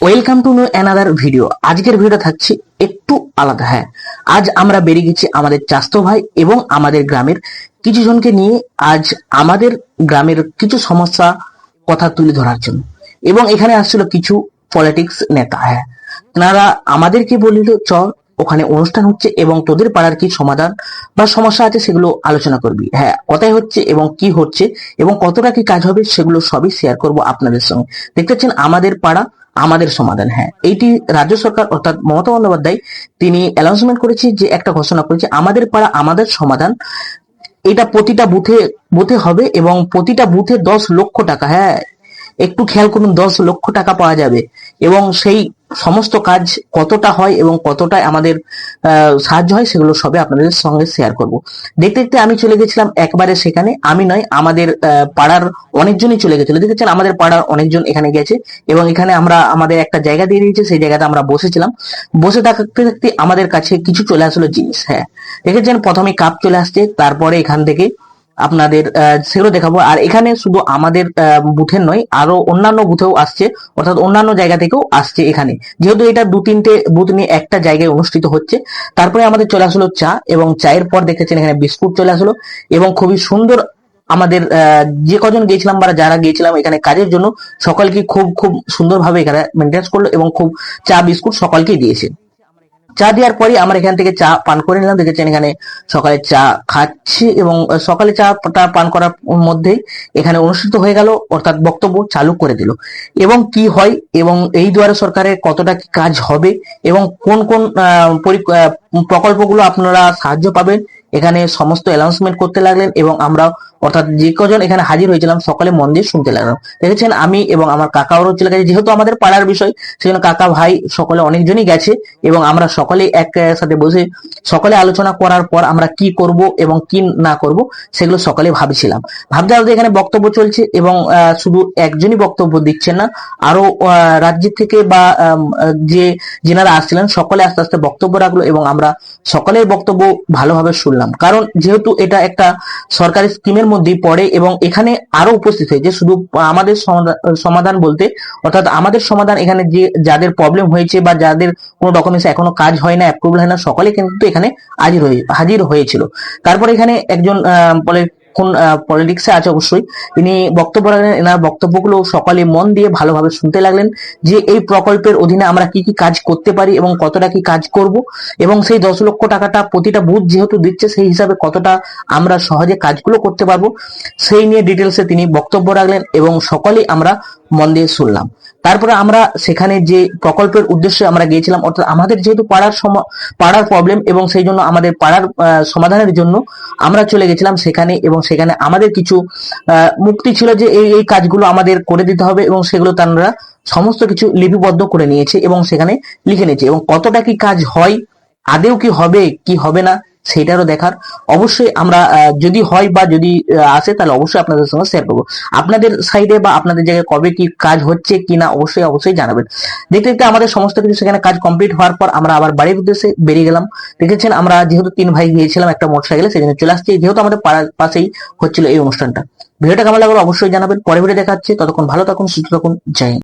Welcome to new another video আজকের video থাকছে একটু আলাদা হ্যাঁ। আজ আমরা বেরিয়ে গেছি আমাদের চাস্তো ভাই এবং আমাদের গ্রামের কিছু জনকে নিয়ে আজ আমাদের গ্রামের কিছু সমস্যা কথা তুলে ধরার জন্য। এবং এখানে আসছিল কিছু পলিটিক্স নেতা হ্যাঁ। তারা আমাদেরকে বলিল চ ওখানে অনুষ্ঠান হচ্ছে এবং তোদের পাড়ার কি সমাধান বা সমস্যা আছে সেগুলো আলোচনা করবি। হ্যাঁ কথাই হচ্ছে এবং কি হচ্ছে এবং কতটা কি কাজ হবে সেগুলো সবই শেয়ার করব আপনাদের সঙ্গে। দেখতে পাচ্ছেন, আমাদের পাড়া, আমাদের সমাধান। হ্যাঁ এইটি রাজ্য সরকার অর্থাৎ মমতা বন্দ্যোপাধ্যায়, তিনি অ্যানাউন্সমেন্ট করেছে যে একটা ঘোষণা করেছে, আমাদের পাড়া, আমাদের সমাধান। এটা প্রতিটা বুথে বুথে হবে এবং প্রতিটা বুথে দশ লক্ষ টাকা হ্যাঁ একটু খেয়াল করুন, দশ লক্ষ টাকা পাওয়া যাবে। এবং সেই সমস্ত কাজ কতটা হয় এবং কতটা আমাদের সাহায্য হয় সেগুলো সবে আপনাদের সঙ্গে শেয়ার করব। দেখতে দেখতে আমি চলে গেছিলাম একবারে সেখানে। আমি নয়, আমাদের পাড়ার অনেকজনই চলে গেছিল। দেখেছেন আমাদের পাড়ার অনেকজন এখানে গেছে এবং এখানে আমরা, আমাদের একটা জায়গা দিয়ে দিয়েছে, সেই জায়গাতে আমরা বসেছিলাম। বসে থাকতে থাকতে আমাদের কাছে কিছু চলে আসলো জিনিস হ্যাঁ। দেখেছেন, প্রথমে কাপ চলে আসছে, তারপরে এখান থেকে আপনাদের সেগুলো দেখাবো। আর এখানে শুধু আমাদের বুথের নয়, আরও অন্যান্য বুথেও আসছে, অর্থাৎ অন্যান্য জায়গা থেকেও আসছে এখানে। যেহেতু এটা দু তিনটে বুথ নিয়ে একটা জায়গায় অনুষ্ঠিত হচ্ছে, তারপরে আমাদের চলে আসলো চা এবং চায়ের পর দেখেছেন এখানে বিস্কুট চলে আসলো এবং খুবই সুন্দর আমাদের যে কজন গিয়েছিলাম বা যারা গিয়েছিলাম এখানে কাজের জন্য, সকলকে খুব খুব সুন্দরভাবে এখানে মেনটেন্স করল এবং খুব চা, বিস্কুট সকলকেই দিয়েছে। চা দেওয়ার পরে আমরা এখান থেকে চা পান করে নিলাম। দেখেছেন এখানে সকালে চা খাচ্ছি এবং সকালে চাটা পান করার মধ্যেই এখানে অনুষ্ঠিত হয়ে গেল, অর্থাৎ বক্তব্য চালু করে দিল। এবং কি হয় এবং এই দুয়ারে সরকারের কতটা কি কাজ হবে এবং কোন কোন প্রকল্পগুলো আপনারা সাহায্য পাবেন এখানে সমস্ত অ্যানাউন্সমেন্ট করতে লাগলেন এবং আমরা অর্থাৎ যে কজন এখানে হাজির হয়েছিলাম, সকলে মন দিয়ে শুনতে লাগলাম। দেখেছেন, আমি এবং আমার কাকা ওরও চলে গেছে। যেহেতু আমাদের পাড়ার বিষয়, সেজন্য কাকা ভাই সকলে অনেকজনই গেছে এবং আমরা সকলে এক সাথে বসে সকলে আলোচনা করার পর আমরা কি করব এবং কি না করব, সেগুলো সকলে ভাবছিলাম। ভাবতে ভাবতে এখানে বক্তব্য চলছে এবং শুধু একজনই বক্তব্য দিচ্ছেন না আরও রাজ্যের থেকে বা যে, যেনারা আসছিলেন, সকলে আস্তে আস্তে বক্তব্য রাখল এবং আমরা সকলের বক্তব্য ভালোভাবে শুনলাম। কারণ যেহেতু এটা একটা সরকারি স্কিমের মধ্যেই পড়ে এবং এখানে আরও উপস্থিত হয়েছে শুধু আমাদের সমাধা- সমাধান বলতে, অর্থাৎ আমাদের সমাধান এখানে যে যাদের প্রবলেম হয়েছে বা যাদের কোনো ডকুমেন্টস এখনও কাজ হয় না অ্যাপ্রুভাল হয় না, সকলে কিন্তু এখানে হাজির হয়ে, হাজির হয়েছিল। তারপরে এখানে একজন বলে কোন পলিটিক্সে আছে অবশ্যই। তিনি বক্তব্য রাখলেন, এনার বক্তব্যগুলো সকলে মন দিয়ে ভালোভাবে শুনতে লাগলেন যে এই প্রকল্পের অধীনে আমরা কি কি কাজ করতে পারি এবং কতটা কি কাজ করব এবং সেই দশ লক্ষ টাকাটা প্রতিটা বুথ যেহেতু দিচ্ছে, সেই হিসাবে কতটা আমরা সহজে কাজগুলো করতে পারব, সেই নিয়ে ডিটেলসে তিনি বক্তব্য রাখলেন এবং সকলেই আমরা মন দিয়ে শুনলাম। তারপরে আমরা সেখানে যে প্রকল্পের উদ্দেশ্যে আমরা গিয়েছিলাম, অর্থাৎ আমাদের যেহেতু পাড়ার পাড়ার প্রবলেম এবং সেই জন্য আমাদের পাড়ার সমাধানের জন্য আমরা চলে গেছিলাম সেখানে এবং সেখানে আমাদের কিছু মুক্তি ছিল যে এই এই কাজগুলো আমাদের করে দিতে হবে এবং সেগুলো তারা সমস্ত কিছু লিপিবদ্ধ করে নিয়েছে এবং সেখানে লিখে নিয়েছে। এবং কতটা কি কাজ হয়, আদেও কি হবে কি হবে না সেটারও দেখার। অবশ্যই আমরা যদি হয় বা যদি আসে, তাহলে অবশ্যই আপনাদের সঙ্গে শেয়ার করব। আপনাদের সাইডে বা আপনাদের জায়গায় কবে কি কাজ হচ্ছে কি না অবশ্যই অবশ্যই জানাবেন। দেখতে দেখতে আমাদের সমস্ত কিছু সেখানে কাজ কমপ্লিট হওয়ার পর আমরা আবার বাড়ির উদ্দেশ্যে বেরিয়ে গেলাম। দেখেছেন, আমরা যেহেতু তিন ভাই গিয়েছিলাম একটা মোটরসাইকেলে, সেজন্য চলে আসছি। যেহেতু আমাদের পাড়ার পাশেই হচ্ছিল এই অনুষ্ঠানটা। ভিডিওটা কেমন লাগল অবশ্যই জানাবেন। পরে ভিডিও দেখা হচ্ছে ততক্ষণ ভালো থাকুন, সুস্থ থাকুন। জয়।